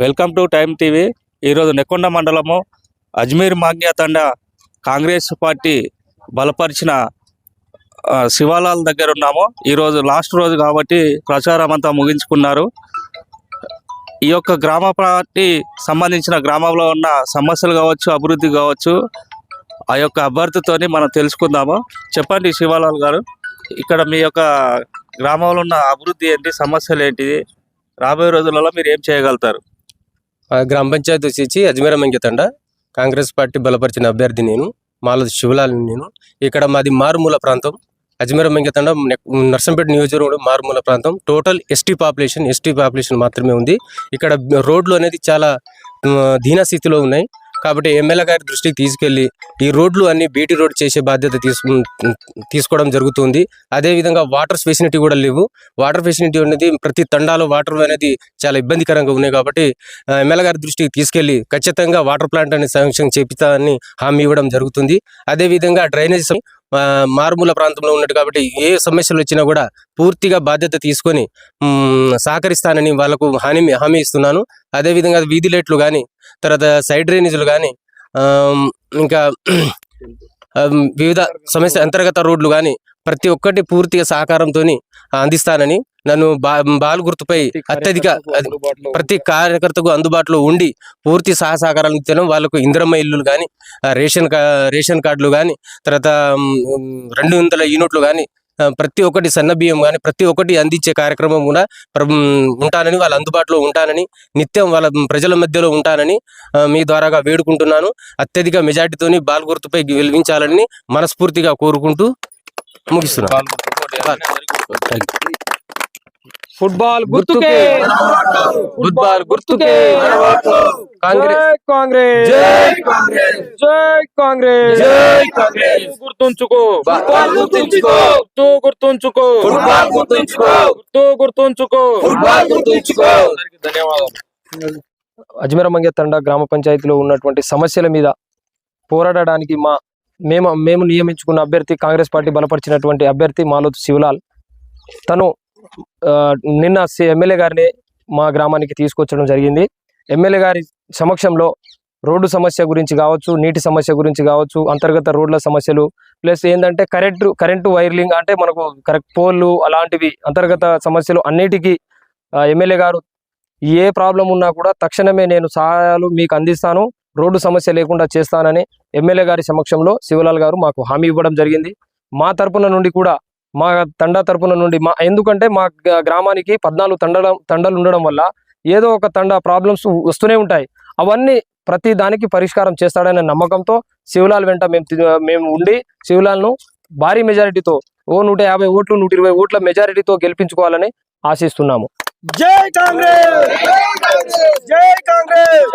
Welcome to time TV. ఈరోజు నెక్కొండ మండలము అజ్మీర్ మాగ్యా తండ Congress party బలపరిచిన శివాలాల్ దగ్గర ఉన్నాము. ఈరోజు లాస్ట్ రోజు కాబట్టి ప్రచారం అంతా ముగించుకున్నారు. ఈ యొక్క గ్రామ పార్టీ సంబంధించిన గ్రామంలో ఉన్న సమస్యలు కావచ్చు అభివృద్ధి కావచ్చు ఆ యొక్క అభ్యర్థితోని మనం తెలుసుకుందాము. చెప్పండి శివాలాల్ గారు ఇక్కడ మీ యొక్క గ్రామంలో ఉన్న అభివృద్ధి ఏంటి సమస్యలు ఏంటి రాబోయే రోజులలో మీరు ఏం చేయగలుగుతారు? గ్రామ పంచాయతీ వచ్చేసి అజ్మీర మంగితండ. కాంగ్రెస్ పార్టీ బలపరిచిన అభ్యర్థి నేను మాలది శివలాల్ నేను. ఇక్కడ మాది మారుమూల ప్రాంతం. అజ్మీర మంగితండ నర్సంపేట నియోజకవర్గం మారుమూల ప్రాంతం. Total ST population ST population మాత్రమే ఉంది. ఇక్కడ రోడ్లు అనేది చాలా దీనస్థితిలో ఉన్నాయి. కాబట్టి ఎమ్మెల్యే గారి దృష్టికి తీసుకెళ్ళి ఈ రోడ్లు అన్ని బీటీ రోడ్ చేసే బాధ్యత తీసుకు తీసుకోవడం జరుగుతుంది. అదేవిధంగా వాటర్ ఫెసిలిటీ కూడా లేవు. వాటర్ ఫెసిలిటీ అనేది ప్రతి తండాలో వాటర్ అనేది చాలా ఇబ్బందికరంగా ఉన్నాయి కాబట్టి ఎమ్మెల్యే గారి దృష్టికి తీసుకెళ్ళి ఖచ్చితంగా వాటర్ ప్లాంట్ అనేది శాంక్షన్ చేపిస్తానని హామీ ఇవ్వడం జరుగుతుంది. అదేవిధంగా డ్రైనేజ్ మారుమూల ప్రాంతంలో ఉన్నట్టు కాబట్టి ఏ సమస్యలు వచ్చినా కూడా పూర్తిగా బాధ్యత తీసుకొని సహకరిస్తానని వాళ్ళకు హామీ హామీ ఇస్తున్నాను. అదేవిధంగా వీధి లైట్లు కానీ తర్వాత సైడ్ డ్రైనేజీలు కానీ ఇంకా వివిధ సమస్య అంతర్గత రోడ్లు కానీ ప్రతి ఒక్కటి పూర్తిగా సహకారంతో అందిస్తానని నన్ను బా బాలు గుర్తుపై అత్యధిక ప్రతి కార్యకర్తకు అందుబాటులో ఉండి పూర్తి సహా సహకారాలు ఇచ్చాను వాళ్ళకు ఇంద్రమ్మ ఇల్లులు కానీ రేషన్ కా రేషన్ కార్డులు కానీ తర్వాత రెండు వందల యూనిట్లు కానీ ప్రతి ఒక్కటి సన్న బియ్యం కానీ ప్రతి ఒక్కటి అందించే కార్యక్రమం కూడా ఉంటానని వాళ్ళ అందుబాటులో ఉంటానని నిత్యం వాళ్ళ ప్రజల మధ్యలో ఉంటానని మీ ద్వారాగా వేడుకుంటున్నాను. అత్యధిక మెజార్టీతోని బాల్ గుర్తుపై గెలిపించాలని మనస్ఫూర్తిగా కోరుకుంటూ ముగిస్తున్నాను. ఫుట్బాల్ గుర్తుకే. ఫుట్బాల్ గుర్తుకే. కాంగ్రెస్! జై కాంగ్రెస్! జై కాంగ్రెస్! జై కాంగ్రెస్! గుర్తుంచుకో! ఫుట్బాల్ గుర్తుంచుకో! గుర్తు గుర్తుంచుకో! ఫుట్బాల్ గుర్తుంచుకో! గుర్తు గుర్తుంచుకో! ఫుట్బాల్ గుర్తుంచుకో! ధన్యవాదాలు. అజ్మీర మంగెత్తండ గ్రామ పంచాయతీలో ఉన్నటువంటి సమస్యల మీద పోరాడడానికి మా మేము మేము నియమించుకున్న అభ్యర్థి కాంగ్రెస్ పార్టీ బలపరిచినటువంటి అభ్యర్థి మాలోతు శివలాల్. తను ఆ, నిన్న సి- ఎమ్మెల్యే గారిని మా గ్రామానికి తీసుకొచ్చడం జరిగింది. ఎమ్మెల్యే గారి సమక్షంలో రోడ్డు సమస్య గురించి కావచ్చు నీటి సమస్య గురించి కావచ్చు అంతర్గత రోడ్ల సమస్యలు ప్లస్ ఏంటంటే కరెంటు కరెంటు వైర్లింగ్ అంటే మనకు కరెక్ట్ పోల్లు అలాంటివి అంతర్గత సమస్యలు అన్నిటికీ ఎమ్మెల్యే గారు ఏ ప్రాబ్లం ఉన్నా కూడా తక్షణమే నేను సహాయాలు మీకు అందిస్తాను. రోడ్డు సమస్య లేకుండా చేస్తానని ఎమ్మెల్యే గారి సమక్షంలో శివలాల్ గారు మాకు హామీ ఇవ్వడం జరిగింది. మా తరపున నుండి కూడా మా తండా తరపున నుండి మా ఎందుకంటే మా గ్రామానికి పద్నాలుగు తండల తండలు ఉండడం వల్ల ఏదో ఒక తండ ప్రాబ్లమ్స్ వస్తూనే ఉంటాయి. అవన్నీ ప్రతి దానికి పరిష్కారం చేస్తాడనే నమ్మకంతో శివలాల్ వెంట మేము మేము ఉండి శివలాల్ను భారీ మెజారిటీతో ఓ నూట యాభై ఓట్లు నూట ఇరవై ఓట్ల మెజారిటీతో గెలిపించుకోవాలని ఆశిస్తున్నాము. జై కాంగ్రెస్! జై కాంగ్రెస్!